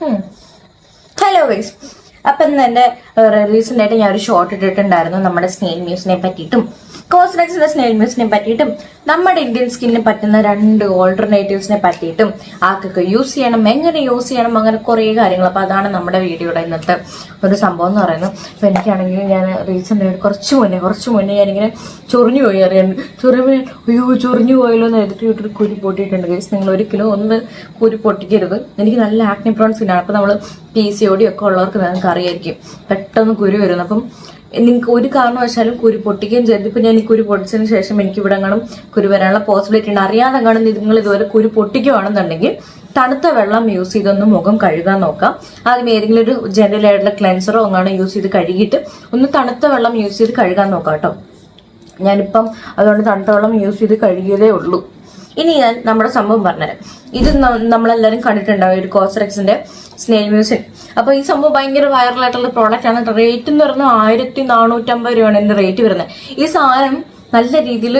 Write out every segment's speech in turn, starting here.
Hello guys അപ്പം എന്റെ recent ആയിട്ട് ഞാൻ ഒരു ഷോർട്ട് ഇട്ടിട്ടുണ്ടായിരുന്നു. നമ്മുടെ സ്നേഹ മ്യൂസിനെ പറ്റിയിട്ടും. സ്നെയിൽ മ്യൂസിനെ പറ്റിയിട്ടും നമ്മുടെ ഇന്ത്യൻ സ്കിന്നിന് പറ്റുന്ന രണ്ട് ഓൾട്ടർനേറ്റീവ്സിനെ പറ്റിയിട്ടും ആർക്കൊക്കെ യൂസ് ചെയ്യണം. എങ്ങനെ യൂസ് ചെയ്യണം? അങ്ങനെ കുറേ കാര്യങ്ങൾ. അപ്പോൾ അതാണ് നമ്മുടെ വീഡിയോയുടെ ഇന്നത്തെ ഒരു സംഭവം എന്ന് പറയുന്നത്. അപ്പോൾ എനിക്കാണെങ്കിൽ ഞാൻ റീസെന്റ് ആയിട്ട് കുറച്ച് മുന്നേ കുറച്ച് മുന്നേ ഞാനിങ്ങനെ ചൊറിഞ്ഞു പോയി. അറിയാൻ ചൊറിയുമ്പോൾ അയ്യോ ചൊറിഞ്ഞു പോയല്ലോ എന്ന് എഴുതിട്ട് വീട്ടിൽ കുരു പൊട്ടിയിട്ടുണ്ട്. ഗൈസ് നിങ്ങൾ ഒരിക്കലും ഒന്ന് കുരു പൊട്ടിക്കരുത്. എനിക്ക് നല്ല ആക്നി പ്രോൺ സ്കിന്നാണ് അപ്പോൾ നമ്മൾ പി സി ഒക്കെ ഉള്ളവർക്ക് നിങ്ങൾക്ക് അറിയായിരിക്കും പെട്ടെന്ന് കുരു വരുന്നു. അപ്പം നിങ്ങൾക്ക് ഒരു കാരണവശാലും കുരു പൊട്ടിക്കുകയും ചെയ്തു ഇപ്പം ഞാൻ ഈ കുരു പൊട്ടിച്ചതിന് ശേഷം എനിക്ക് ഇവിടെ കാണും കുരു വരാനുള്ള പോസിബിലിറ്റി ഉണ്ട്. അറിയാതെ കാണും നിങ്ങൾ ഇതുവരെ കുരു പൊട്ടിക്കുകയാണെന്നുണ്ടെങ്കിൽ തണുത്ത വെള്ളം യൂസ് ചെയ്തൊന്ന് മുഖം കഴുകാൻ നോക്കാം. ആദ്യം ഏതെങ്കിലും ഒരു ജനറൽ ആയിട്ടുള്ള ക്ലെൻസറോ അങ്ങനെ യൂസ് ചെയ്ത് കഴുകിയിട്ട് ഒന്ന് തണുത്ത വെള്ളം യൂസ് ചെയ്ത് കഴുകാൻ നോക്കാം കേട്ടോ. ഞാനിപ്പം അതുകൊണ്ട് തണുത്ത വെള്ളം യൂസ് ചെയ്ത് കഴുകിയതേ ഉള്ളൂ. ഇനി ഞാൻ നമ്മുടെ സംഭവം പറഞ്ഞുതരാം ഇത് നമ്മളെല്ലാവരും കണ്ടിട്ടുണ്ടാവും ഒരു കോസ്റെക്സിന്റെ സ്നേഹ മ്യൂസിയം. അപ്പൊ ഈ സംഭവം ഭയങ്കര വൈറലായിട്ടുള്ള പ്രോഡക്റ്റ് ആണ്. റേറ്റ് എന്ന് പറഞ്ഞാൽ ആയിരത്തി നാനൂറ്റമ്പത് രൂപയാണ് ഇതിന്റെ റേറ്റ് വരുന്നത്. ഈ സാധനം നല്ല രീതിയിൽ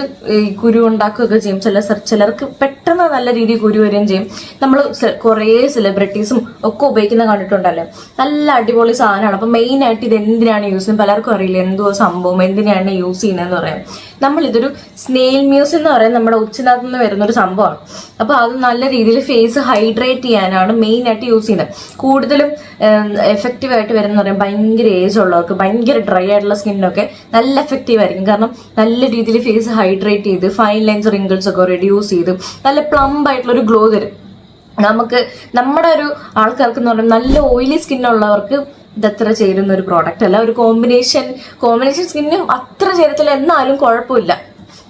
കുരു ഉണ്ടാക്കുകയൊക്കെ ചെയ്യും. ചില ചിലർക്ക് പെട്ടെന്ന് നല്ല രീതിയിൽ കുരു വരികയും ചെയ്യും. നമ്മൾ കുറേ സെലിബ്രിറ്റീസും ഒക്കെ ഉപയോഗിക്കുന്ന കണ്ടിട്ടുണ്ടല്ലോ. നല്ല അടിപൊളി സാധനമാണ്. അപ്പം മെയിൻ ആയിട്ട് ഇത് എന്തിനാണ് യൂസ് ചെയ്യുന്നത്? പലർക്കും അറിയില്ല? എന്തോ സംഭവം എന്തിനാണ് യൂസ് ചെയ്യുന്നതെന്ന് പറയാം. നമ്മൾ ഇതൊരു സ്നെയിൽ മ്യൂസ് എന്ന് പറയുന്നത് നമ്മുടെ ഉച്ചനകത്ത് നിന്ന് വരുന്ന ഒരു സംഭവമാണ്. അപ്പോൾ അത് നല്ല രീതിയിൽ ഫേസ് ഹൈഡ്രേറ്റ് ചെയ്യാനാണ് മെയിനായിട്ട് യൂസ് ചെയ്യുന്നത്. കൂടുതലും എഫക്റ്റീവ് ആയിട്ട് വരുന്ന പറയാം ഭയങ്കര ഏജ് ഉള്ളവർക്ക് ഭയങ്കര ഡ്രൈ ആയിട്ടുള്ള സ്കിന്നൊക്കെ നല്ല എഫക്റ്റീവ് ആയിരിക്കും. കാരണം നല്ല രീതിയിൽ ഫേസ് ഹൈഡ്രേറ്റ് ചെയ്ത് ഫൈൻ ലൈൻസ് റിങ്കിൾസ് ഒക്കെ റെഡ്യൂസ് ചെയ്ത് നല്ല പ്ലംബ് ആയിട്ടുള്ള ഒരു ഗ്ലോ തരും. നമുക്ക് നമ്മുടെ ഒരു ആൾക്കാർക്ക് എന്ന് പറയുമ്പോൾ നല്ല ഓയിലി സ്കിന്നുള്ളവർക്ക് ഇതത്ര ചേരുന്ന ഒരു പ്രോഡക്റ്റ് അല്ല. ഒരു കോമ്പിനേഷൻ കോമ്പിനേഷൻ സ്കിന്നിന് അത്ര ചേരത്തില്ല. എന്നാലും കുഴപ്പമില്ല.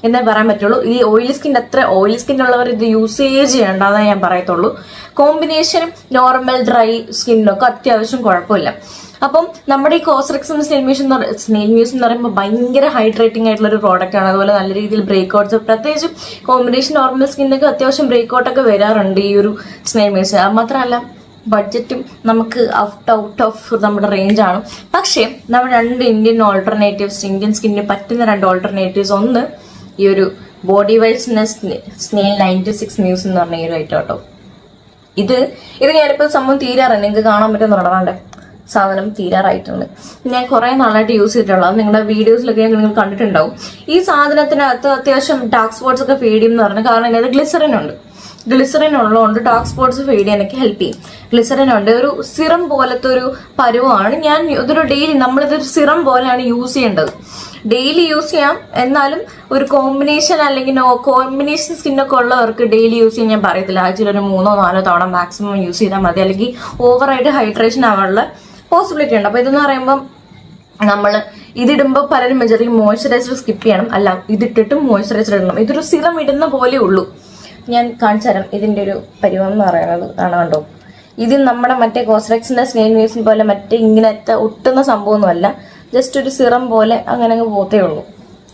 എന്നേ പറയാൻ പറ്റുള്ളൂ. ഈ ഓയിലി സ്കിൻ അത്ര ഓയിലി സ്കിൻ ഉള്ളവർ ഇത് യൂസേജ് ചെയ്യേണ്ടതെന്ന് ഞാൻ പറയത്തുള്ളൂ. കോമ്പിനേഷൻ നോർമൽ ഡ്രൈ സ്കിന്നൊക്കെ അത്യാവശ്യം കുഴപ്പമില്ല. അപ്പം നമ്മുടെ ഈ കോസ്റെക്സ് സ്നെയിൽ മ്യൂസ് എന്ന് സ്നെയിൽ മ്യൂസ് എന്ന് പറയുമ്പോൾ ഭയങ്കര ഹൈഡ്രേറ്റിംഗ് ആയിട്ടുള്ള ഒരു പ്രോഡക്റ്റ് ആണ്. അതുപോലെ നല്ല രീതിയിൽ ബ്രേക്ക് ഔട്ട്സ് പ്രത്യേകിച്ചും കോമ്പിനേഷൻ നോർമൽ സ്കിന്നൊക്കെ അത്യാവശ്യം ബ്രേക്ക് ഔട്ടൊക്കെ വരാറുണ്ട് ഈ ഒരു സ്നെയിൽ മ്യൂസ് അത് മാത്രമല്ല ബഡ്ജറ്റും നമുക്ക് ഔട്ട് ഔട്ട് ഓഫ് നമ്മുടെ റേഞ്ചാണ് പക്ഷേ നമ്മൾ രണ്ട് ഇന്ത്യൻ ഓൾട്ടർനേറ്റീവ്സ് ഇന്ത്യൻ സ്കിന്നിന് പറ്റുന്ന രണ്ട് ഓൾട്ടർനേറ്റീവ്സ് ഒന്ന് ഈ ഒരു body wise snail ninety six news എന്ന് പറഞ്ഞ ഈ ഒരു ഐറ്റം കേട്ടോ ഇത് ഇത് ഞാനിപ്പോൾ സംഭവം തീരാറ് നിങ്ങൾക്ക് കാണാൻ പറ്റുന്ന നടന്നാണ്ട് സാധനം തീരാറായിട്ടുണ്ട്. ഞാൻ കുറേ നാളായിട്ട് യൂസ് ചെയ്തിട്ടുള്ളത് നിങ്ങളുടെ വീഡിയോസിലൊക്കെ നിങ്ങൾ കണ്ടിട്ടുണ്ടാവും. ഈ സാധനത്തിനകത്ത് അത്യാവശ്യം ഡാർക്ക് സ്പോട്ട്സ് ഒക്കെ ഫീഡ് ചെയ്യും എന്ന് പറഞ്ഞാൽ കാരണം ഇതിനകത്ത് ഗ്ലിസറിൻ ഉണ്ട്. ഗ്ലിസറിൻ ഉള്ളതുകൊണ്ട് ഡാർക്ക് സ്പോട്ട്സ് ചെയ്യാൻ ചെയ്യാനൊക്കെ ഹെൽപ്പ് ചെയ്യും. ഗ്ലിസറിൻ ഉണ്ട് ഒരു സിറം പോലത്തെ ഒരു പരുവമാണ് ഞാൻ ഇതൊരു ഡെയിലി നമ്മളിതൊരു സിറം പോലെയാണ് യൂസ് ചെയ്യേണ്ടത്. ഡെയിലി യൂസ് ചെയ്യാം. എന്നാലും ഒരു കോമ്പിനേഷൻ അല്ലെങ്കിൽ നോ കോമ്പിനേഷൻ സ്കിന്നൊക്കെ ഉള്ളവർക്ക് ഡെയിലി യൂസ് ചെയ്യാൻ ഞാൻ പറയത്തില്ല. ആഴ്ചയിൽ ഒരു മൂന്നോ നാലോ തവണ മാക്സിമം യൂസ് ചെയ്താൽ മതി. അല്ലെങ്കിൽ ഓവറായിട്ട് ഹൈഡ്രേഷൻ ആവാനുള്ള പോസിബിലിറ്റി ഉണ്ട്. അപ്പോൾ ഇതെന്ന് പറയുമ്പം നമ്മൾ ഇതിടുമ്പോൾ പലരും വിചാരിക്കും മോയ്സ്ചറൈസർ സ്കിപ്പ് ചെയ്യണം. അല്ല ഇതിട്ടിട്ടും മോയ്സ്ചറൈസർ ഇടണം. ഇതൊരു സിറം ഇടുന്ന പോലെ ഉള്ളൂ. ഞാൻ കാണിച്ചു തരാം. ഇതിന്റെ ഒരു പരിവം എന്ന് പറയുന്നത് കാണാണ്ടോ ഇത് നമ്മുടെ മറ്റേ കോസ്ട്രക്സിന്റെ സ്നേൻ മ്യൂസിൻ പോലെ മറ്റേ ഇങ്ങനത്തെ ഒട്ടുന്ന സംഭവമൊന്നുമല്ല. ജസ്റ്റ് ഒരു സിറം പോലെ അങ്ങനെ അങ്ങ് പോത്തേ ഉള്ളൂ.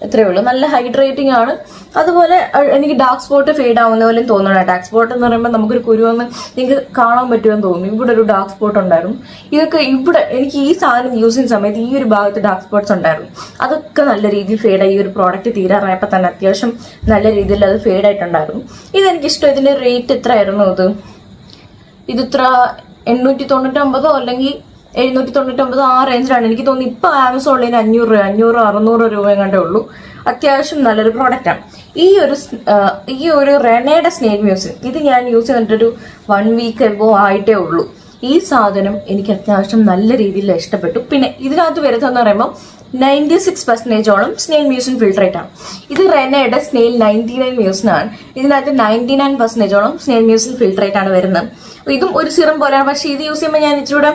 ഇത്രയേ ഉള്ളൂ. നല്ല ഹൈഡ്രേറ്റിംഗ് ആണ്. അതുപോലെ എനിക്ക് ഡാർക്ക് സ്പോട്ട് ഫെയ്ഡ് ആവുന്ന പോലെയും തോന്നണം ഡാർക്ക് സ്പോട്ട് എന്ന് പറയുമ്പോൾ നമുക്കൊരു കുരുവെന്ന് നിങ്ങൾക്ക് കാണാൻ പറ്റുമെന്ന് തോന്നുന്നു. ഇവിടെ ഒരു ഡാർക്ക് സ്പോട്ട് ഉണ്ടായിരുന്നു. ഇതൊക്കെ ഇവിടെ എനിക്ക് ഈ സാധനം യൂസ് ചെയ്യുന്ന സമയത്ത് ഈ ഒരു ഭാഗത്ത് ഡാർക്ക് സ്പോട്ട്സ് ഉണ്ടായിരുന്നു. അതൊക്കെ നല്ല രീതിയിൽ ഫെയ്ഡായി ഈ ഒരു പ്രോഡക്റ്റ് തീരാറായപ്പോൾ തന്നെ അത്യാവശ്യം നല്ല രീതിയിൽ അത് ഫെയ്ഡ് ആയിട്ടുണ്ടായിരുന്നു. ഇതെനിക്ക് ഇഷ്ടം ഇതിന്റെ റേറ്റ് എത്രയായിരുന്നു ഇത് ഇത് ഇത്ര എണ്ണൂറ്റി തൊണ്ണൂറ്റൊമ്പതോ അല്ലെങ്കിൽ എഴുന്നൂറ്റി തൊണ്ണൂറ്റൊമ്പത് ആ റേഞ്ചിലാണ് എനിക്ക് തോന്നുന്നു ഇപ്പൊ ആമസോണിൽ അഞ്ഞൂറ് രൂപ അഞ്ഞൂറ് അറുന്നൂറ് രൂപ കണ്ടേ ഉള്ളൂ. അത്യാവശ്യം നല്ലൊരു പ്രോഡക്റ്റാണ് ഈ ഒരു ഈ ഒരു റെനയുടെ സ്നേഹ മ്യൂസിക് ഇത് ഞാൻ യൂസ് ചെയ്തിട്ടൊരു വൺ വീക്ക് എബോ ആയിട്ടേ ഉള്ളൂ. ഈ സാധനം എനിക്ക് അത്യാവശ്യം നല്ല രീതിയിൽ ഇഷ്ടപ്പെട്ടു. പിന്നെ ഇതിനകത്ത് വരുന്നതെന്ന് പറയുമ്പോൾ നയന്റി സിക്സ് പെർസെന്റേജോളം സ്നെയിൽ മ്യൂസിൻ ഫിൽട്രേറ്റ് ആണ്. ഇത് റെനയുടെ സ്നെയിൽ നയന്റി നയൻ മ്യൂസിനാണ് ഇതിനകത്ത് നയന്റി നയൻ പെർസെന്റേജോളം സ്നെയിൽ മ്യൂസിൻ ഫിൽട്രേറ്റ് ആണ് വരുന്നത്. ഇതും ഒരു സിറം പോലെയാണ്. പക്ഷേ ഇത് യൂസ് ചെയ്യുമ്പോൾ ഞാൻ ഇച്ചിരൂടെ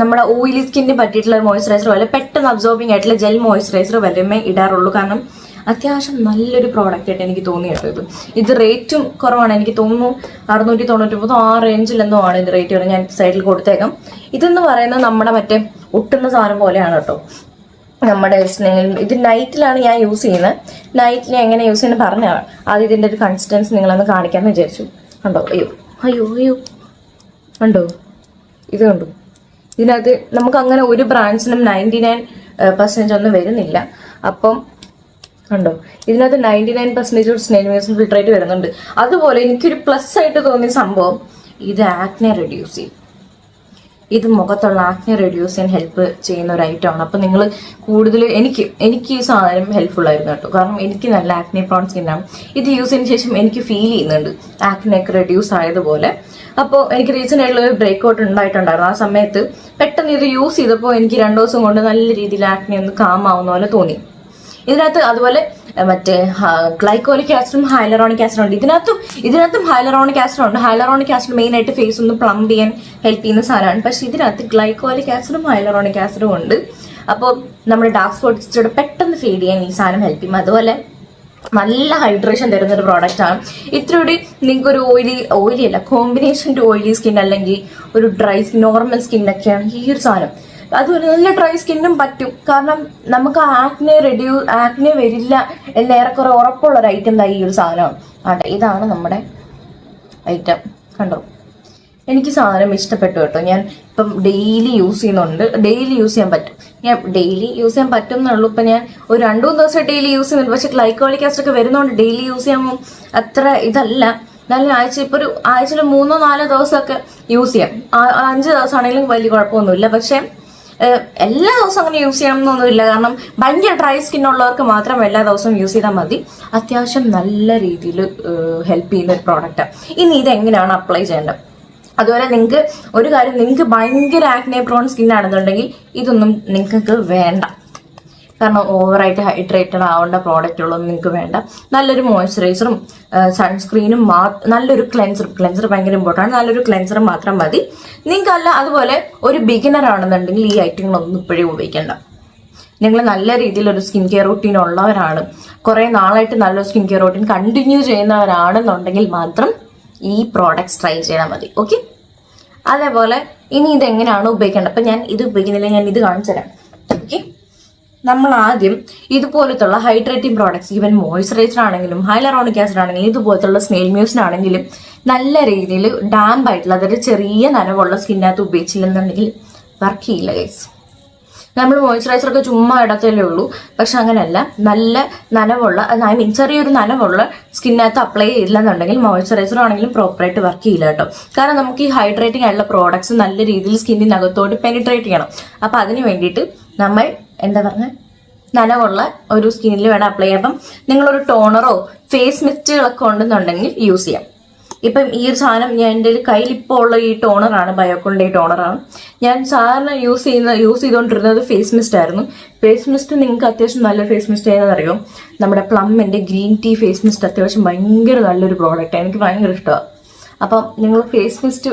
നമ്മുടെ ഓയിലി സ്കിന്നിന് പറ്റിയിട്ടുള്ള മോയ്സ്ചറൈസർ പോലെ പെട്ടെന്ന് അബ്സോർബിംഗ് ആയിട്ടുള്ള ജെൽ മോയ്സ്ചറൈസർ വലുമേ ഇടാറുള്ളൂ. കാരണം അത്യാവശ്യം നല്ലൊരു പ്രോഡക്റ്റ് ആയിട്ട് എനിക്ക് തോന്നി കേട്ടോ ഇത്. ഇത് റേറ്റും കുറവാണ്. എനിക്ക് തോന്നുന്നു അറുന്നൂറ്റി തൊണ്ണൂറ്റി ആ റേഞ്ചിൽ എന്തോ ആണ് ഇത് റേറ്റ് വരുന്നത്. ഞാൻ സൈഡിൽ കൊടുത്തേക്കാം. ഇതെന്ന് പറയുന്നത് നമ്മുടെ മറ്റേ ഒട്ടുന്ന സാധനം പോലെയാണ് കേട്ടോ. നമ്മുടെ ഇത് നൈറ്റിലാണ് ഞാൻ യൂസ് ചെയ്യുന്നത്. നൈറ്റിൽ എങ്ങനെ യൂസ് ചെയ്യുന്നത് പറഞ്ഞാണ് അത് ഇതിന്റെ ഒരു കൺസിസ്റ്റൻസ് നിങ്ങളൊന്ന് കാണിക്കാമെന്ന് വിചാരിച്ചു. കണ്ടോ? അയ്യോ. അയ്യോ അയ്യോ. കണ്ടോ? ഇത് കണ്ടു? ഇതിനകത്ത് നമുക്ക് അങ്ങനെ ഒരു ബ്രാൻഡ്സിനും നയന്റി നയൻ പെർസെന്റേജ് ഒന്നും വരുന്നില്ല. അപ്പം കണ്ടോ ഇതിനകത്ത് നയന്റി നയൻ പെർസെന്റേജ് സ്നെയിൽ ഫിൽട്ടറായിട്ട് വരുന്നുണ്ട്. അതുപോലെ എനിക്കൊരു പ്ലസ് ആയിട്ട് തോന്നിയ സംഭവം ഇത് ആക്നെ റെഡ്യൂസ് ചെയ്യും. ഇത് മുഖത്തുള്ള ആക്നെ റെഡ്യൂസ് ചെയ്യാൻ ഹെൽപ്പ് ചെയ്യുന്ന ഒരു ഐറ്റമാണ് അപ്പം നിങ്ങൾ കൂടുതൽ എനിക്ക് എനിക്ക് ഈ സാധനം ഹെൽപ്ഫുൾ ആയിരുന്നു കേട്ടോ. കാരണം എനിക്ക് നല്ല ആക്നെ പ്രോൺ സ്കിന്നാണ് ഇത് യൂസ് ചെയ്തതിന് ശേഷം എനിക്ക് ഫീൽ ചെയ്യുന്നുണ്ട്. ആക്നെ ഒക്കെ റെഡ്യൂസ് ആയതുപോലെ. അപ്പോൾ എനിക്ക് റീസെന്റ് ആയിട്ടുള്ള ഒരു ബ്രേക്ക് ഔട്ട് ഉണ്ടായിട്ടുണ്ടായിരുന്നു. ആ സമയത്ത് പെട്ടെന്ന് ഇത് യൂസ് ചെയ്തപ്പോൾ എനിക്ക് രണ്ടു ദിവസം കൊണ്ട് നല്ല രീതിയിൽ ആക്നെ ഒന്ന് കാമാവുന്ന പോലെ തോന്നി. ഇതിനകത്ത് അതുപോലെ മറ്റേ ഗ്ലൈക്കോലിക് ആസിഡും ഹൈലറോണിക് ആസിഡും ഉണ്ട്. ഇതിനകത്തും ഇതിനകത്തും ഹൈലറോണിക് ആസിഡും ഉണ്ട്. ഹൈലറോണിക് ആസിഡ് മെയിൻ ആയിട്ട് ഫേസ് ഒന്ന് പ്ലംബ് ചെയ്യാൻ ഹെൽപ്പ് ചെയ്യുന്ന സാധനമാണ്. പക്ഷെ ഇതിനകത്ത് ഗ്ലൈക്കോലിക് ആസിഡും ഹൈലറോണിക് ആസിഡും ഉണ്ട്. അപ്പോൾ നമ്മുടെ ഡാർക്ക് സ്പോട്ട്സിലൂടെ പെട്ടെന്ന് ഫീഡ് ചെയ്യാൻ ഈ സാധനം ഹെൽപ്പ് ചെയ്യും. അതുപോലെ നല്ല ഹൈഡ്രേഷൻ തരുന്ന ഒരു പ്രോഡക്റ്റ് ആണ്. നിങ്ങൾക്ക് ഒരു ഓയിലി ഓയിലി അല്ല കോമ്പിനേഷൻ ടു ഓയിലി സ്കിൻ അല്ലെങ്കിൽ ഒരു ഡ്രൈ നോർമൽ സ്കിന്നൊക്കെയാണ് ഈ ഒരു സാധനം. അതൊരു നല്ല ഡ്രൈ സ്കിന്നും പറ്റും. കാരണം നമുക്ക് ആക്നെ റെഡ്യൂ ആക്നെ വരില്ല എന്ന് ഏറെക്കുറെ ഉറപ്പുള്ള ഒരു ഐറ്റം ഈ ഒരു സാധനമാണ്. ആട്ടെ ഇതാണ് നമ്മുടെ ഐറ്റം കണ്ടോ? എനിക്ക് സാധനം ഇഷ്ടപ്പെട്ടു കേട്ടോ. ഞാൻ ഇപ്പം ഡെയിലി യൂസ് ചെയ്യുന്നുണ്ട്. ഡെയിലി യൂസ് ചെയ്യാൻ പറ്റും. ഞാൻ ഡെയിലി യൂസ് ചെയ്യാൻ പറ്റും എന്നുള്ളൂ ഇപ്പം ഞാൻ ഒരു രണ്ടു മൂന്ന് ദിവസം ഡെയിലി യൂസ് ചെയ്യുന്നുണ്ട്. പക്ഷെ ഗ്ലൈക്കോളിക് ആസിഡ് ഒക്കെ വരുന്നതുകൊണ്ട് ഡെയിലി യൂസ് ചെയ്യാൻ അത്ര ഇതല്ല. എന്നാലും ആഴ്ച ഇപ്പോൾ ഒരു ആഴ്ചയിൽ മൂന്നോ നാലോ ദിവസമൊക്കെ യൂസ് ചെയ്യാം. അഞ്ച് ദിവസമാണെങ്കിലും വലിയ കുഴപ്പമൊന്നുമില്ല. പക്ഷേ എല്ലാ ദിവസവും അങ്ങനെ യൂസ് ചെയ്യണം എന്നൊന്നുമില്ല. കാരണം ഭയങ്കര ഡ്രൈ സ്കിൻ ഉള്ളവർക്ക് മാത്രം എല്ലാ ദിവസവും യൂസ് ചെയ്താൽ മതി. അത്യാവശ്യം നല്ല രീതിയിൽ ഹെൽപ്പ് ചെയ്യുന്ന ഒരു പ്രോഡക്റ്റാണ് ഇനി ഇത് എങ്ങനെയാണ് അപ്ലൈ ചെയ്യേണ്ടത്? അതുപോലെ നിങ്ങൾക്ക് ഒരു കാര്യം നിങ്ങൾക്ക് ഭയങ്കര ആക്നെ പ്രോൺ സ്കിൻ ആണെന്നുണ്ടെങ്കിൽ ഇതൊന്നും നിങ്ങൾക്ക് വേണ്ട. കാരണം ഓവറായിട്ട് ഹൈഡ്രേറ്റഡ് ആവേണ്ട പ്രോഡക്റ്റുകളൊന്നും നിങ്ങൾക്ക് വേണ്ട. നല്ലൊരു മോയ്സ്ചറൈസറും സൺസ്ക്രീനും നല്ലൊരു ക്ലെൻസർ ക്ലെൻസർ ഭയങ്കര ഇമ്പോർട്ടന്റ് നല്ലൊരു ക്ലെൻസർ മാത്രം മതി. നിങ്ങൾക്കല്ല അതുപോലെ ഒരു ബിഗിനർ ആണെന്നുണ്ടെങ്കിൽ ഈ ഐറ്റങ്ങളൊന്നും ഇപ്പോഴേ ഉപയോഗിക്കേണ്ട. നിങ്ങൾ നല്ല രീതിയിൽ ഒരു സ്കിൻ കെയർ റൂട്ടീൻ ഉള്ളവരാണ്. കുറേ നാളായിട്ട് നല്ലൊരു സ്കിൻ കെയർ റൂട്ടീൻ കണ്ടിന്യൂ ചെയ്യുന്നവരാണെന്നുണ്ടെങ്കിൽ മാത്രം ഈ പ്രോഡക്റ്റ്സ് ട്രൈ ചെയ്താൽ മതി. ഓക്കെ അതേപോലെ ഇനി ഇതെങ്ങനെയാണ് ഉപയോഗിക്കേണ്ടത്? അപ്പം ഞാൻ ഇത് ഉപയോഗിക്കുന്നില്ല ഞാൻ ഇത് കാണിച്ചു തരാം നമ്മൾ ആദ്യം ഇതുപോലത്തുള്ള ഹൈഡ്രേറ്റിംഗ് പ്രോഡക്ട്സ് ഈവൻ മോയ്സ്ചറൈസർ ആണെങ്കിലും ഹൈലറോണിക് ആസിഡ് ആണെങ്കിലും ഇതുപോലത്തുള്ള സ്മെയിൽ മ്യൂസിനാണെങ്കിലും നല്ല രീതിയിൽ ഡാമ്പായിട്ടുള്ള അതായത് ചെറിയ നനവുള്ള സ്കിന്നകത്ത് ഉപയോഗിച്ചില്ലെന്നുണ്ടെങ്കിൽ വർക്ക് ചെയ്യില്ല ഗൈസ് നമ്മൾ മോയ്സ്ചറൈസർ ഒക്കെ ചുമ്മാ ഇടത്തല്ലേ ഉള്ളൂ. പക്ഷെ അങ്ങനെയല്ല നല്ല നനവുള്ള ഐ മീൻ ചെറിയൊരു നനവുള്ള സ്കിന്നകത്ത് അപ്ലൈ ചെയ്തില്ലെന്നുണ്ടെങ്കിൽ മോയ്സ്ചറൈസർ ആണെങ്കിലും പ്രോപ്പറായിട്ട് വർക്ക് ചെയ്യില്ല കേട്ടോ. കാരണം നമുക്ക് ഈ ഹൈഡ്രേറ്റിംഗ് ആയിട്ടുള്ള പ്രോഡക്ട്സ് നല്ല രീതിയിൽ സ്കിന്നിനകത്തോട്ട് പെനിട്രേറ്റ് ചെയ്യണം. അപ്പോൾ അതിന് വേണ്ടിയിട്ട് നമ്മൾ എന്താ പറഞ്ഞ? നനവുള്ള ഒരു സ്കിന്നിൽ വേണം അപ്ലൈ ചെയ്യാം അപ്പം നിങ്ങളൊരു ടോണറോ ഫേസ് മിസ്റ്റുകളൊക്കെ ഉണ്ടെന്നുണ്ടെങ്കിൽ യൂസ് ചെയ്യാം. ഇപ്പം ഈ ഒരു സാധനം ഞാൻ എന്റെ കയ്യിൽ ഇപ്പോൾ ഉള്ള ഈ ടോണറാണ് ബയോക്കോളിന്റെ ഈ ടോണറാണ് ഞാൻ സാധാരണ യൂസ് ചെയ്യുന്ന യൂസ് ചെയ്തുകൊണ്ടിരുന്നത് ഫേസ് മിസ്റ്റ് ആയിരുന്നു. ഫേസ് മിസ്റ്റ് നിങ്ങൾക്ക് അത്യാവശ്യം നല്ല ഫേസ് മിസ്റ്റ് ഏതാണെന്നറിയോ? നമ്മുടെ പ്ലമ്മിന്റെ ഗ്രീൻ ടീ ഫേസ് മിസ്റ്റ് അത്യാവശ്യം ഭയങ്കര നല്ലൊരു പ്രോഡക്റ്റാണ് എനിക്ക് ഭയങ്കര ഇഷ്ടമാണ്. അപ്പം നിങ്ങൾ ഫേസ് മിസ്റ്റ്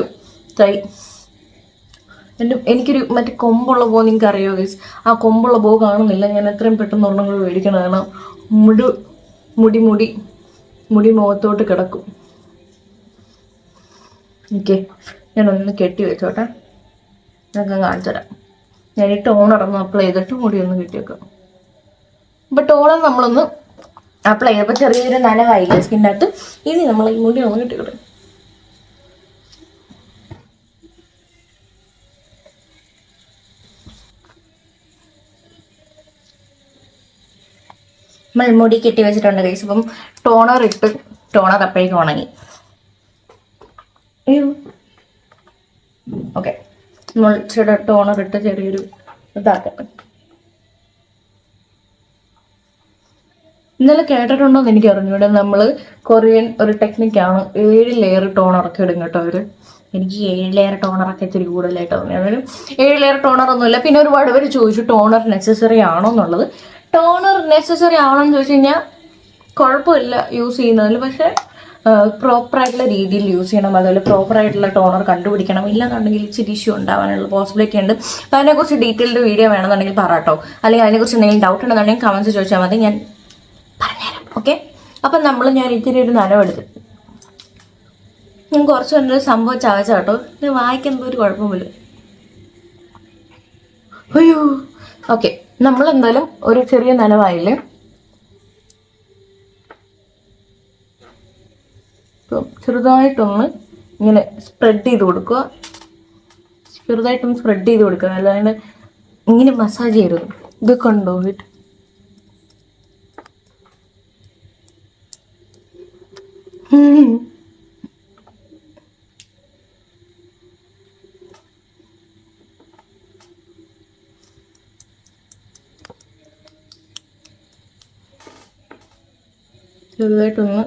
ട്രൈ എന്റെ എനിക്കൊരു മറ്റേ കൊമ്പുള്ള ബോ നിങ്ങൾക്ക് അറിയോ ഗൈസ് ആ കൊമ്പുള്ള ബോ കാണുന്നില്ല. ഞാൻ എത്രയും പെട്ടെന്ന് ഒരെണ്ണം കൂടി മേടിക്കണം. കാരണം മുടി മുടി മുടി മുടി മുഖത്തോട്ട് കിടക്കും. ഓക്കെ ഞാനൊന്ന് കെട്ടി വെച്ചോട്ടെ. ഞങ്ങൾക്ക് കാണിച്ചു തരാം ഞാൻ ഈ ടോൺ അടന്ന് അപ്ലൈ ചെയ്തിട്ട് മുടി ഒന്ന് കെട്ടി വെക്കാം ഇപ്പം ടോണർ നമ്മളൊന്ന് അപ്ലൈ ചെയ്തപ്പോൾ ചെറിയൊരു നനവായില്ലേ സ്കിന്നകത്ത് ഇനി നമ്മൾ ഈ മുടി ഒന്ന് കെട്ടിക്കിടും നമ്മൾ മുടി കെട്ടി വെച്ചിട്ടുണ്ട് ഗൈസ് അപ്പം ടോണർ ഇട്ട് ടോണർ അപ്പോഴേക്കും ഉണങ്ങി. ഓക്കെ നമ്മൾ ടോണർ ഇട്ട് ചെറിയൊരു ഇതാക്കാം. ഇന്നലെ കേട്ടിട്ടുണ്ടോ എന്ന് എനിക്ക് അറിഞ്ഞൂടെ. നമ്മൾ കൊറിയൻ ഒരു ടെക്നിക്കാണ് ഏഴ് ലെയർ ടോണറൊക്കെ ഇടും കേട്ടോ അവർ. എനിക്ക് ഏഴ് ലെയർ ടോണറൊക്കെ ഇത്തിരി കൂടുതലായിട്ട് തോന്നി ഏഴ് ലെയർ ടോണർ ഒന്നുമില്ല. പിന്നെ ഒരുപാട് പേര് ചോദിച്ചു ടോണർ നെസസറി ആണോ എന്നുള്ളത്. ടോണർ നെസസറി ആണോ എന്ന് ചോദിച്ചു കഴിഞ്ഞാൽ കുഴപ്പമില്ല യൂസ് ചെയ്യുന്നതിൽ. പക്ഷേ പ്രോപ്പറായിട്ടുള്ള രീതിയിൽ യൂസ് ചെയ്യണം. അതുപോലെ പ്രോപ്പറായിട്ടുള്ള ടോണർ കണ്ടുപിടിക്കണം. ഇല്ലാന്നുണ്ടെങ്കിൽ ഇച്ചിരി ഇഷ്യൂ ഉണ്ടാവാനുള്ള പോസിബിലിറ്റി ഉണ്ട്. അപ്പോൾ അതിനെക്കുറിച്ച് ഡീറ്റെയിൽഡ് വീഡിയോ വേണമെന്നുണ്ടെങ്കിൽ പറയാട്ടോ അല്ലെങ്കിൽ അതിനെക്കുറിച്ച് എന്തെങ്കിലും ഡൗട്ട് ഉണ്ടെന്നുണ്ടെങ്കിൽ കമൻസ് ചോദിച്ചാൽ മതി. ഞാൻ പറഞ്ഞുതരാം. ഓക്കെ അപ്പം നമ്മൾ ഞാൻ ഇത്തിരി ഒരു നനവെടുത്തു ഞാൻ കുറച്ച് കണ്ടൊരു സംഭവം ചവച്ച കേട്ടോ. ഇത് വായിക്കുമ്പോൾ ഒരു കുഴപ്പമില്ല. അയ്യോ. ഓക്കെ നമ്മൾ എന്തായാലും ഒരു ചെറിയ നനവായില്ലേ? ചെറുതായിട്ടൊന്ന് ഇങ്ങനെ സ്പ്രെഡ് ചെയ്ത് കൊടുക്കുക. ചെറുതായിട്ടൊന്ന് സ്പ്രെഡ് ചെയ്ത് കൊടുക്കുക. അല്ലാണ്ട് ഇങ്ങനെ മസാജ് ചെയ്യരുത്. ഇത് കണ്ടോ? ചെറുതായിട്ടൊന്ന്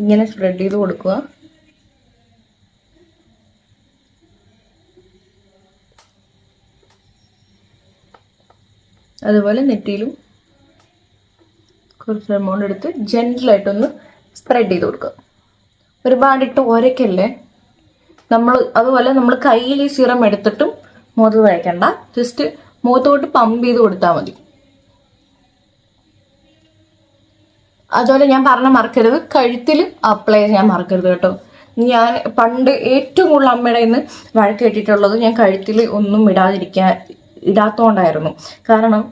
ഇങ്ങനെ സ്പ്രെഡ് ചെയ്ത് കൊടുക്കുക. അതുപോലെ നെറ്റിയിലും കുറച്ച് എമൗണ്ട് എടുത്ത് ജെന്റിലായിട്ടൊന്ന് സ്പ്രെഡ് ചെയ്ത് കൊടുക്കുക. ഒരുപാടിട്ട് ഒരക്കല്ലേ? നമ്മൾ അതുപോലെ നമ്മൾ കയ്യിൽ ഈ സിറം എടുത്തിട്ടും മുഖത്ത് തയ്ക്കണ്ട ജസ്റ്റ് മുഖത്തോട്ട് പമ്പ് ചെയ്ത് കൊടുത്താൽ മതി. അതുപോലെ ഞാൻ പറഞ്ഞ മറക്കരുത്. കഴുത്തിൽ അപ്ലൈ ചെയ്യാൻ മറക്കരുത് കേട്ടോ. ഞാൻ പണ്ട് ഏറ്റവും കൂടുതൽ അമ്മയുടെ നിന്ന് വഴക്ക് കേട്ടിട്ടുള്ളത് ഞാൻ കഴുത്തിൽ ഒന്നും ഇടാതിരിക്കാൻ ഇടാത്തോണ്ടായിരുന്നു. കാരണം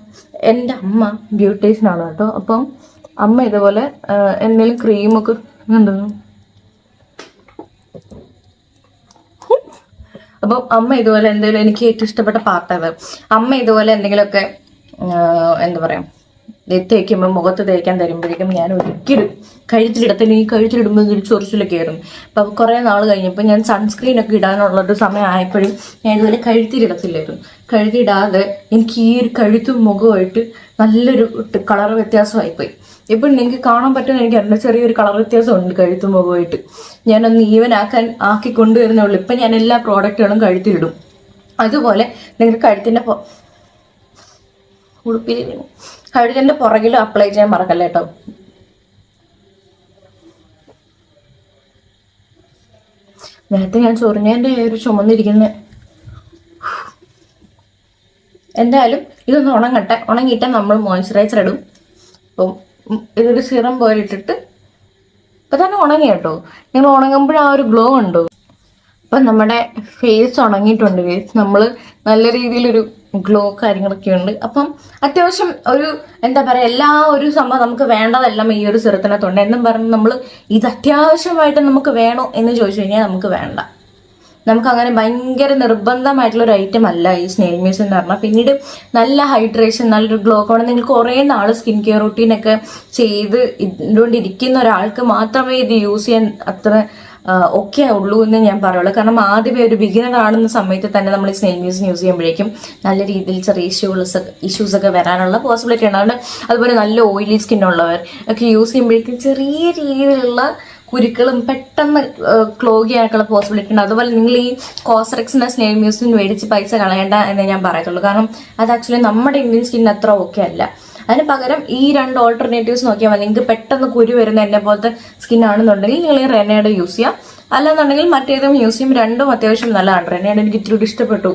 എന്റെ അമ്മ ബ്യൂട്ടീഷ്യനാണ് കേട്ടോ. അപ്പം അമ്മ ഇതുപോലെ എന്തെങ്കിലും ക്രീമൊക്കെ ഉണ്ടെന്നു അപ്പം അമ്മ ഇതുപോലെ എന്തെങ്കിലും എനിക്ക് ഏറ്റവും ഇഷ്ടപ്പെട്ട പാർട്ട് അമ്മ ഇതുപോലെ എന്തെങ്കിലുമൊക്കെ എന്താ പറയാ ഇത് തേക്കുമ്പോൾ മുഖത്ത് തേക്കാൻ തരുമ്പോഴേക്കും ഞാൻ ഒരിക്കലും കഴുത്തിലിടത്തിന് ഈ കഴുത്തിലിടുമ്പോൾ ഒരു ചൊറിച്ചിലൊക്കെ ആയിരുന്നു അപ്പോൾ കുറേ നാൾ കഴിഞ്ഞപ്പോൾ ഞാൻ സൺസ്ക്രീൻ ഒക്കെ ഇടാനുള്ളൊരു സമയം ആയപ്പോഴും ഞാൻ ഇതുപോലെ കഴുത്തിലിടത്തില്ലായിരുന്നു. കഴുത്തിടാതെ എനിക്ക് ഈ ഒരു കഴുത്തും മുഖമായിട്ട് നല്ലൊരു കളർ വ്യത്യാസമായിപ്പോയി. ഇപ്പം എനിക്ക് കാണാൻ പറ്റുന്ന എനിക്ക് അറിയില്ല ചെറിയൊരു കളർ വ്യത്യാസമുണ്ട് കഴുത്തും മുഖമായിട്ട് ഞാനൊന്ന് ഈവൻ ആക്കാൻ ആക്കി കൊണ്ടുവരുന്നേ ഉള്ളൂ ഇപ്പം ഞാൻ എല്ലാ പ്രോഡക്റ്റുകളും കഴുത്തിലിടും. അതുപോലെ നിങ്ങൾ കഴുത്തിന്റെ ഉടുപ്പിൽ കഴുത്തിന്റെ പുറകിലും അപ്ലൈ ചെയ്യാൻ മറക്കല്ലേ കേട്ടോ നേരത്തെ ഞാൻ ചൊറിഞ്ഞതിന്റെ ഒരു ചുമന്നിരിക്കുന്നത് എന്തായാലും ഇതൊന്ന് ഉണങ്ങട്ടെ. ഉണങ്ങിയിട്ട് നമ്മൾ മോയ്സ്ചറൈസർ ഇടും. അപ്പം ഇതൊരു സിറം പോലെ ഇട്ടിട്ട് ഇപ്പം തന്നെ ഉണങ്ങി കേട്ടോ. നിങ്ങൾ ഉണങ്ങുമ്പോഴും ആ ഒരു ഗ്ലോ ഉണ്ടോ അപ്പം നമ്മുടെ ഫേസ് ഉണങ്ങിയിട്ടുണ്ട്. ഫേസ് നമ്മൾ നല്ല രീതിയിലൊരു ഗ്ലോ കാര്യങ്ങളൊക്കെ ഉണ്ട്. അപ്പം അത്യാവശ്യം ഒരു എന്താ പറയുക എല്ലാ ഒരു സംഭവം നമുക്ക് വേണ്ടതെല്ലാം ഈ ഒരു സിറത്തിനകത്തുണ്ട്. എന്നും പറഞ്ഞ് നമ്മൾ ഇത് അത്യാവശ്യമായിട്ട് നമുക്ക് വേണോ എന്ന് ചോദിച്ചു കഴിഞ്ഞാൽ നമുക്ക് വേണ്ട. നമുക്ക് അങ്ങനെ ഭയങ്കര നിർബന്ധമായിട്ടുള്ള ഒരു ഐറ്റം അല്ല ഈ സ്നേഹ മ്യൂസ് എന്ന് പറഞ്ഞാൽ പിന്നീട് നല്ല ഹൈഡ്രേഷൻ നല്ലൊരു ഗ്ലോ കൊണ്ട് നിങ്ങൾ കുറേ നാൾ സ്കിൻ കെയർ റൂട്ടീനൊക്കെ ചെയ്ത് ഇതുകൊണ്ടിരിക്കുന്ന ഒരാൾക്ക് മാത്രമേ ഇത് യൂസ് ചെയ്യാൻ അത്ര ഓക്കെ ഉള്ളൂ എന്ന് ഞാൻ പറയുള്ളൂ. കാരണം ആദ്യമേ ഒരു ബിഗിനർ ആണെന്ന സമയത്ത് തന്നെ നമ്മൾ ഈ സ്നെയിൽ മ്യൂസ് യൂസ് ചെയ്യുമ്പോഴേക്കും നല്ല രീതിയിൽ ചെറിയ ഇഷ്യൂസ് ഇഷ്യൂസ് ഒക്കെ വരാനുള്ള പോസിബിലിറ്റി ഉണ്ട്. അതുകൊണ്ട് അതുപോലെ നല്ല ഓയിലി സ്കിൻ ഉള്ളവർ ഒക്കെ യൂസ് ചെയ്യുമ്പോഴേക്കും ചെറിയ രീതിയിലുള്ള കുരുക്കളും പെട്ടെന്ന് ക്ലോഗി ആയിട്ടുള്ള പോസിബിലിറ്റി ഉണ്ട്. അതുപോലെ നിങ്ങൾ ഈ കോസറക്സിന്റെ സ്നേഹ മ്യൂസിന് മേടിച്ച് പൈസ കളയണ്ട എന്ന് ഞാൻ പറയത്തുള്ളൂ. കാരണം അത് ആക്ച്വലി നമ്മുടെ ഇന്ത്യൻ സ്കിന്നിന് അത്ര ഓക്കെ അല്ല. അതിന് പകരം ഈ രണ്ട് ഓൾട്ടർനേറ്റീവ്സ് നോക്കിയാൽ മതി. നിങ്ങൾക്ക് പെട്ടെന്ന് കുരു വരുന്ന എന്നെ പോലത്തെ സ്കിൻ ആണെന്നുണ്ടെങ്കിൽ നിങ്ങൾ ഈ റെനയുടെ യൂസ് ചെയ്യാം. അല്ലെന്നുണ്ടെങ്കിൽ മറ്റേതും യൂസ് ചെയ്യും. രണ്ടും അത്യാവശ്യം നല്ലതാണ്. റെനയുടെ എനിക്ക് ഇത്തിരി ഇഷ്ടപ്പെട്ടു.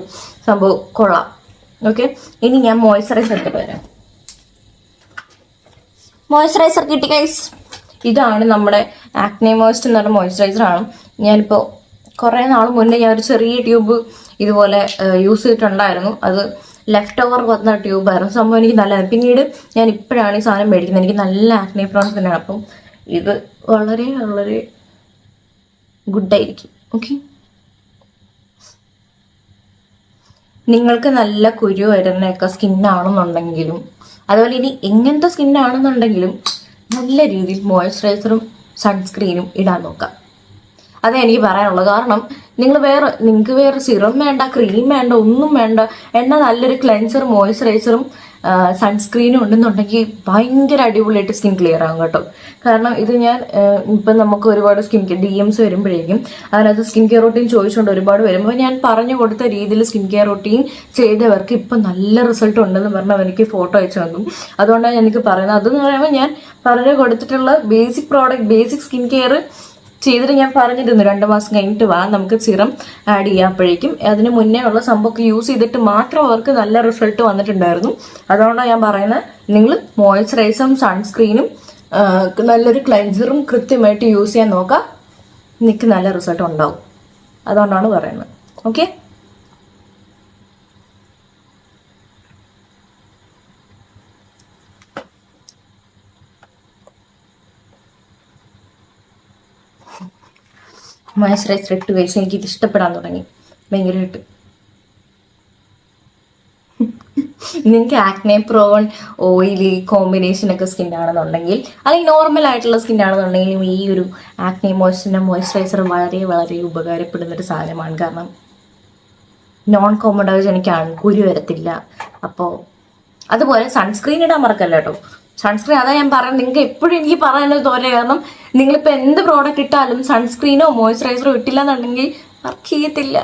സംഭവം കൊള്ളാം. ഓക്കെ ഇനി ഞാൻ മോയ്സ്ചറൈസർ എടുത്തിട്ട് വരാം മോയ്സ്ചറൈസർ കിട്ടി ഗൈസ് ഇതാണ് നമ്മുടെ ആക്നെ മോയ്സ്റ്റ് എന്ന് പറഞ്ഞ മോയ്സ്ചറൈസർ ആണ്. ഞാനിപ്പോൾ കുറേ നാൾ മുന്നേ ഞാൻ ഒരു ചെറിയ ട്യൂബ് ഇതുപോലെ യൂസ് ചെയ്തിട്ടുണ്ടായിരുന്നു. അത് ലെഫ്റ്റ് ഓവർ വന്ന ട്യൂബായിരുന്നു സംഭവം എനിക്ക് നല്ലതാണ്. പിന്നീട് ഞാൻ ഇപ്പോഴാണ് ഈ സാധനം മേടിക്കുന്നത്. എനിക്ക് നല്ല ആക്നെ പ്രോൺസ് തന്നെയാണ് അപ്പം ഇത് വളരെ വളരെ ഗുഡായിരിക്കും ഓക്കെ നിങ്ങൾക്ക് നല്ല കുരു വരുന്നൊക്കെ സ്കിന്നാണെന്നുണ്ടെങ്കിലും അതുപോലെ ഇനി എങ്ങനത്തെ സ്കിന്നാണെന്നുണ്ടെങ്കിലും നല്ല രീതിയിൽ മോയ്സ്ചറൈസറും സൺസ്ക്രീനും ഇടാൻ നോക്കാം. അതേ എനിക്ക് പറയാനുള്ളത്. കാരണം നിങ്ങൾ വേറെ നിങ്ങൾക്ക് വേറെ സിറം വേണ്ട ക്രീം വേണ്ട ഒന്നും വേണ്ട എണ്ണ നല്ലൊരു ക്ലെൻസർ മോയ്സ്ചറൈസറും സൺസ്ക്രീനും ഉണ്ടെന്നുണ്ടെങ്കിൽ ഭയങ്കര അടിപൊളിയായിട്ട് സ്കിൻ ക്ലിയർ ആകും കേട്ടോ. കാരണം ഇത് ഞാൻ ഇപ്പം നമുക്ക് ഒരുപാട് സ്കിൻ കെയർ ഡി എംസ് വരുമ്പോഴേക്കും അതിനകത്ത് സ്കിൻ കെയർ റൊട്ടീൻ ചോദിച്ചുകൊണ്ട് ഒരുപാട് വരുമ്പോൾ ഞാൻ പറഞ്ഞു കൊടുത്ത രീതിയിൽ സ്കിൻ കെയർ റൊട്ടീൻ ചെയ്തവർക്ക് ഇപ്പം നല്ല റിസൾട്ട് ഉണ്ടെന്ന് പറഞ്ഞാൽ എനിക്ക് ഫോട്ടോ അയച്ചു തന്നു. അതുകൊണ്ടാണ് എനിക്ക് പറയുന്നത്. അതെന്ന് പറയുമ്പോൾ ഞാൻ പറഞ്ഞു കൊടുത്തിട്ടുള്ള basic product basic skin care ചെയ്തിട്ട് ഞാൻ പറഞ്ഞിരുന്നു രണ്ട് മാസം കഴിഞ്ഞിട്ട് വാ നമുക്ക് സിറം ആഡ് ചെയ്യാപ്പോഴേക്കും. അതിന് മുന്നേ ഉള്ള സംഭവമൊക്കെ യൂസ് ചെയ്തിട്ട് മാത്രം അവർക്ക് നല്ല റിസൾട്ട് വന്നിട്ടുണ്ടായിരുന്നു. അതുകൊണ്ടാണ് ഞാൻ പറയുന്നത് നിങ്ങൾ മോയ്സ്ചറൈസറും സൺസ്ക്രീനും നല്ലൊരു ക്ലെൻസറും കൃത്യമായിട്ട് യൂസ് ചെയ്യാൻ നോക്കാം നിങ്ങൾക്ക് നല്ല റിസൾട്ട് ഉണ്ടാവും. അതുകൊണ്ടാണ് പറയുന്നത്. ഓക്കെ മോയ്സ്ചറൈസർ ഇട്ട് കഴിച്ച് എനിക്ക് ഇത് ഇഷ്ടപ്പെടാൻ തുടങ്ങി. ഭയങ്കരമായിട്ട്. നിങ്ങൾക്ക് ആക്നെ പ്രോൺ ഓയിലി കോമ്പിനേഷൻ ഒക്കെ സ്കിൻ ആണെന്നുണ്ടെങ്കിൽ അല്ലെങ്കിൽ നോർമൽ ആയിട്ടുള്ള സ്കിൻ ആണെന്നുണ്ടെങ്കിലും ഈ ഒരു ആക്നെ മോയ്സ്ചറിന്റെ മോയ്സ്ചറൈസർ വളരെ വളരെ ഉപകാരപ്പെടുന്ന ഒരു സാധനമാണ്. കാരണം നോൺ കോമഡോജനിക്കാണ് കുരു വരത്തില്ല. അപ്പോൾ അതുപോലെ സൺസ്ക്രീൻ ഇടാൻ മറക്കല്ല കേട്ടോ. സൺസ്ക്രീൻ അതാ ഞാൻ പറയുന്നത് നിങ്ങൾക്ക് എപ്പോഴും എനിക്ക് പറയാനൊരു തോന്നുന്നത് കാരണം നിങ്ങളിപ്പോൾ എന്ത് പ്രോഡക്റ്റ് ഇട്ടാലും സൺസ്ക്രീനോ മോയ്സ്ചറൈസറോ ഇട്ടില്ല എന്നുണ്ടെങ്കിൽ വർക്ക് ചെയ്യത്തില്ല.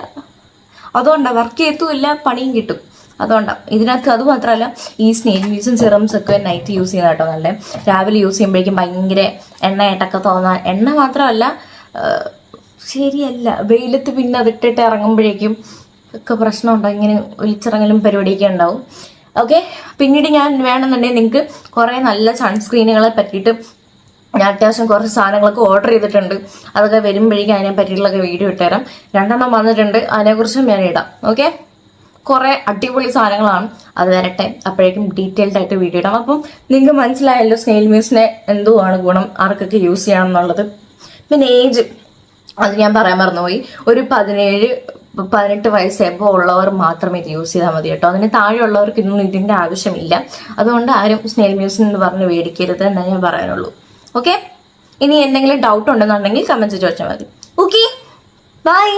അതുകൊണ്ടാണ് വർക്ക് ചെയ്യത്തുമില്ല പണിയും കിട്ടും. അതുകൊണ്ടാണ് ഇതിനകത്ത് അത് മാത്രമല്ല ഈ സ്നേൽ വീസും സിറംസ് ഒക്കെ നൈറ്റ് യൂസ് ചെയ്യുന്ന കേട്ടോ നല്ല രാവിലെ യൂസ് ചെയ്യുമ്പോഴേക്കും ഭയങ്കര എണ്ണയായിട്ടൊക്കെ തോന്നാൻ. എണ്ണ മാത്രമല്ല ശരിയല്ല. വെയിലത്ത് പിന്നെ അതിട്ടിട്ട് ഇറങ്ങുമ്പോഴേക്കും ഒക്കെ പ്രശ്നമുണ്ടോ? ഇങ്ങനെ ഒലിച്ചിറങ്ങലും പരിപാടിയൊക്കെ ഉണ്ടാവും. ഓക്കെ പിന്നീട് ഞാൻ വേണമെന്നുണ്ടെങ്കിൽ നിങ്ങൾക്ക് കുറേ നല്ല സൺസ്ക്രീനുകളെ പറ്റിയിട്ട് ഞാൻ അത്യാവശ്യം കുറച്ച് സാധനങ്ങളൊക്കെ ഓർഡർ ചെയ്തിട്ടുണ്ട്. അതൊക്കെ വരുമ്പോഴേക്കും അതിനെ പറ്റിയിട്ടുള്ളൊക്കെ വീഡിയോ ഇട്ടുതരാം. രണ്ടെണ്ണം വന്നിട്ടുണ്ട്. അതിനെക്കുറിച്ചും ഞാൻ ഇടാം. ഓക്കെ കുറേ അടിപൊളി സാധനങ്ങളാണ്. അത് വരട്ടെ. അപ്പോഴേക്കും ഡീറ്റെയിൽഡ് ആയിട്ട് വീഡിയോ ഇടാം. അപ്പം നിങ്ങൾക്ക് മനസ്സിലായല്ലോ സ്നെയിൽ മ്യൂസിനെ എന്തുവാണ് ഗുണം? ആർക്കൊക്കെ യൂസ് ചെയ്യണം എന്നുള്ളത്? പിന്നെ ഏജ് അത് ഞാൻ പറയാൻ മറന്നുപോയി. ഒരു പതിനേഴ് പതിനെട്ട് വയസ്സ് എബോ ഉള്ളവർ മാത്രമേ ഇത് യൂസ് ചെയ്താൽ മതി കേട്ടോ. അതിന് താഴെയുള്ളവർക്ക് ഇതൊന്നും ഇതിന്റെ ആവശ്യമില്ല. അതുകൊണ്ട് ആരും സ്നേൽ മ്യൂസിൻ എന്ന് പറഞ്ഞ് മേടിക്കരുത് എന്നേ ഞാൻ പറയാനുള്ളൂ. ഓക്കെ ഇനി എന്തെങ്കിലും ഡൗട്ട് ഉണ്ടെന്നുണ്ടെങ്കിൽ കമൻസ് ചോദിച്ചാൽ മതി. Okay bye